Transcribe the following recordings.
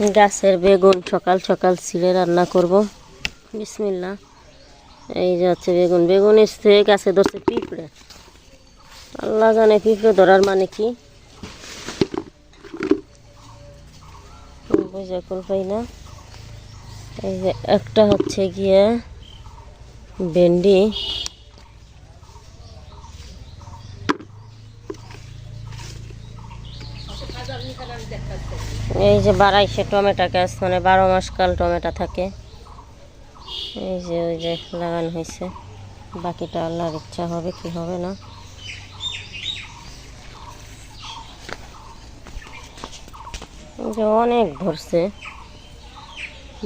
গাছের বেগুন সকাল সকাল ছিঁড়ে রান্না করব। বিসমিল্লা এই যে হচ্ছে বেগুন। বেগুন এসছে, গাছে ধরছে পিঁপড়ে। আল্লাহ জানে পিঁপড়ে ধরার মানে কি। বুঝে পাই না। এই যে একটা হচ্ছে গিয়ে ভেন্ডি। এই যে বারাইশে টমেটো গাছ মানে বারো মাস কাল টমেটো থাকে। এই যে ওই যে লাগানো হয়েছে। বাকিটা আল্লাহর ইচ্ছা হবে কি হবে না। যে অনেক ধরছে।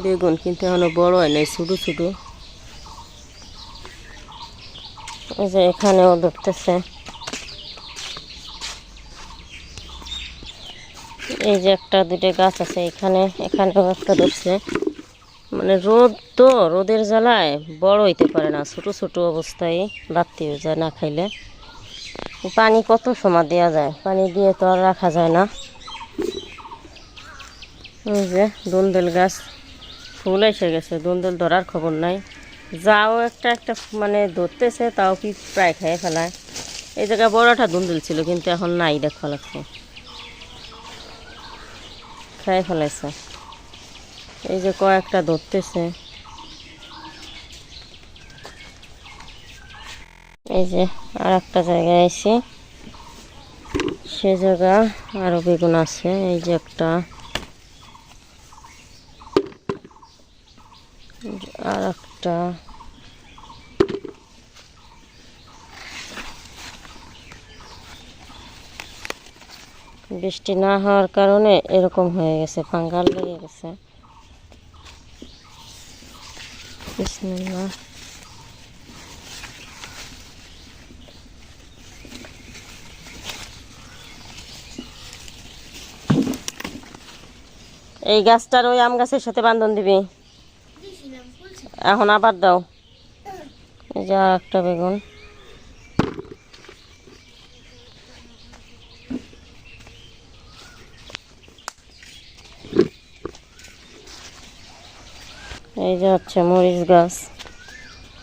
বেগুন কিন্তু এখনও বড় হয় নাই, ছোটো ছোটো। এই যে এখানেও ধরতেছে। এই যে একটা দুটো গাছ আছে এখানে, এখানেও একটা ধরছে। মানে রোদ তো, রোদের জ্বালায় বড় হইতে পারে না, ছোট ছোট অবস্থায় বাড়তি হয়ে যায় না খাইলে। পানি কত সময় দেওয়া যায়? পানি দিয়ে তো আর রাখা যায় না। ওই যে দন্দল গাছ, ফুল এসে গেছে দন্দল ধরার খবর নাই। যাও একটা একটা মানে ধরতেছে, তাও কি প্রায় খেয়ে ফেলায়। এই জায়গায় বড়টা দুন্দুল ছিল, কিন্তু এখন নাই, দেখা লাগছে। খেয়ে ফেলাইছে এই যে কয়েকটা ধরতেছে। এই যে আর একটা জায়গায় এসে সে জায়গা আরও বেগুন আছে, এই যে একটা। আর একটা বৃষ্টি না হওয়ার কারণে এরকম হয়ে গেছে ফাঙ্গাল লেগে গেছে। বিসমিল্লাহ। এই গাছটার ওই আম গাছের সাথে বান্ধন দিবি। এখন আবার দাও। যা একটা বেগুন। এই যে হচ্ছে মরিচ গাছ।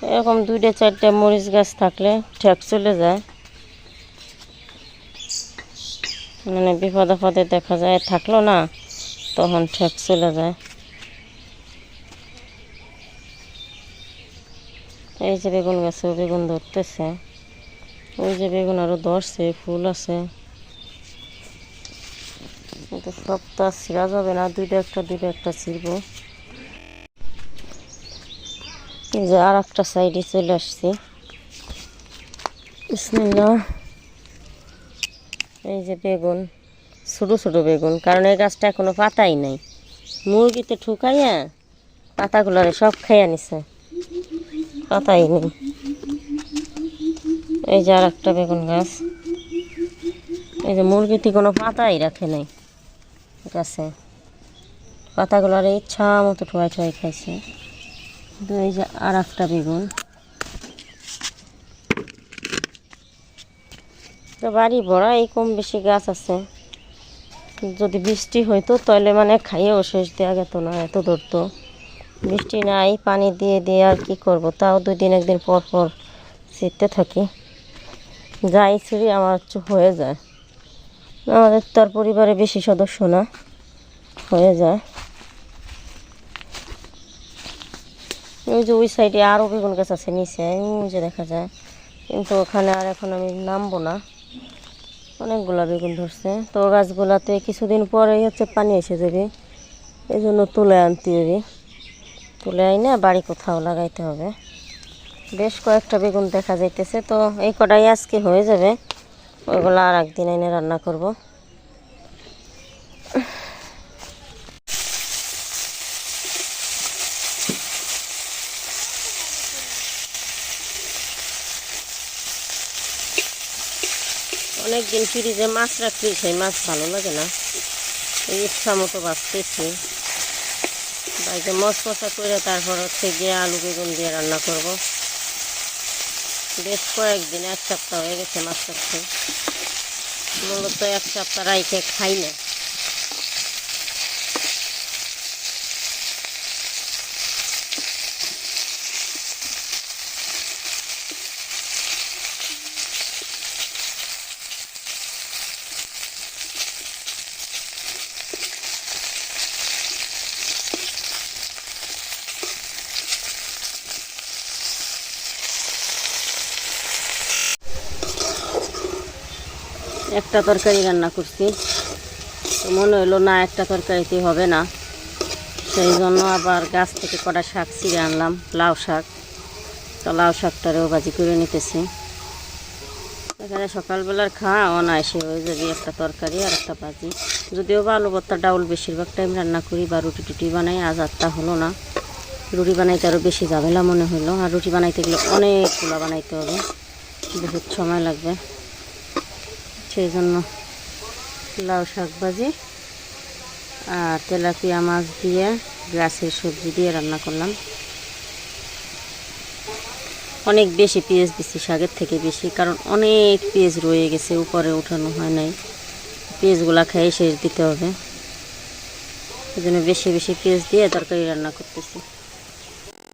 এরকম দুইটা, চারটা মরিচ গাছ থাকলে ঠেক চলে যায়। মানে বিপদ আপদে দেখা যায়, থাকল না, তখন ঠেক চলে যায়। এই যে বেগুন গাছে বেগুন ধরতেছে। ওই যে বেগুন আরও ধরছে, ফুল আছে। কিন্তু সব তো আর ছিঁড়া যাবে না, দুইটা একটা দুইটা একটা ছিঁড়বো। এই যে আর একটা সাইডে চলে আসছি। এই যে বেগুন, ছোটো ছোটো বেগুন, কারণ এই গাছটা এখনও পাতাই নাই। মুরগিতে ঠুকাইয়া পাতাগুলোরে সব খাইয়া নিছে। পাতাই নেই। এই যে আর একটা বেগুন গাছ। এই যে মুরগিতে কোনো পাতাই রাখে নাই গাছে। পাতাগুলোর ইচ্ছা মতো ঠুয়াই ঠুয়াই খাইছে। যে আর একটা বেগুন। তো বাড়ি ভরা, এই কম বেশি গাছ আছে। যদি বৃষ্টি হইতো, তাহলে মানে খাইয়েও শেষ দেওয়া যেত না, এত ধরতো বৃষ্টি নাই, পানি দিয়ে দিয়ে আর কি করব? তাও দুই দিন একদিন পর পর ছিটতে থাকি। যাই ছিঁড়ি, আমার হয়ে যায়। আমাদের তার পরিবারে বেশি সদস্য না, হয়ে যায়। ওই যে ওই সাইডে আরও বেগুন গাছ আছে নিচে যে দেখা যায়। কিন্তু ওখানে আর এখন আমি নামবো না। অনেকগুলা বেগুন ধরছে। তো গাছগুলাতে কিছুদিন পরেই হচ্ছে পানি এসে যাবে। এই জন্য তুলে আনতে হবে। তুলে আইনে বাড়ি কোথাও লাগাইতে হবে। বেশ কয়েকটা বেগুন দেখা যাইতেছে। তো এই কটাই আজকে হয়ে যাবে। ওইগুলো আর একদিন এনে রান্না করব। অনেক দিন ফ্রিজে মাছ রাখতে সেই মাছ ভালো লাগে না। এই ইচ্ছা মতো বাঁচতেছি। বাড়িতে মশমশা করে তারপর হচ্ছে গিয়ে আলু বেগুন দিয়ে রান্না করব। বেশ কয়েকদিন, এক সপ্তাহ হয়ে গেছে মাছ রাখতে। মূলত এক সপ্তাহ রাইখে খাই না। একটা তরকারি রান্না করছি। তো মনে হলো না, একটা তরকারিতে হবে না। সেই জন্য আবার গাছ থেকে কটা শাক ছিঁড়ে আনলাম, লাউ শাক। তো লাউ শাকটারেও ভাজি করে নিতেছি। এখানে সকালবেলার খাওয়া অনায়াসে হয়ে যাবে একটা তরকারি আর একটা ভাজি। যদিও বা আলু ভর্তা ডাউল বেশিরভাগ টাইম রান্না করি বা রুটি টুটি বানাই, আজ আটটা হলো না। রুটি বানাইতে আরও বেশি ঝামেলা মনে হলো আর রুটি বানাইতে গেলে অনেকগুলো বানাইতে হবে। বহুত সময় লাগবে। সেই জন্য লাউ শাক ভাজি আর তেলাপিয়া মাছ দিয়ে গাছের সবজি দিয়ে রান্না করলাম। অনেক বেশি পেঁয়াজ দিচ্ছি শাকের থেকে বেশি, কারণ অনেক পেঁয়াজ রয়ে গেছে, উপরে উঠানো হয় নাই। পেঁয়াজগুলা খেয়ে শেষ দিতে হবে। এই জন্য বেশি বেশি পেঁয়াজ দিয়ে তরকারি রান্না করতেছি।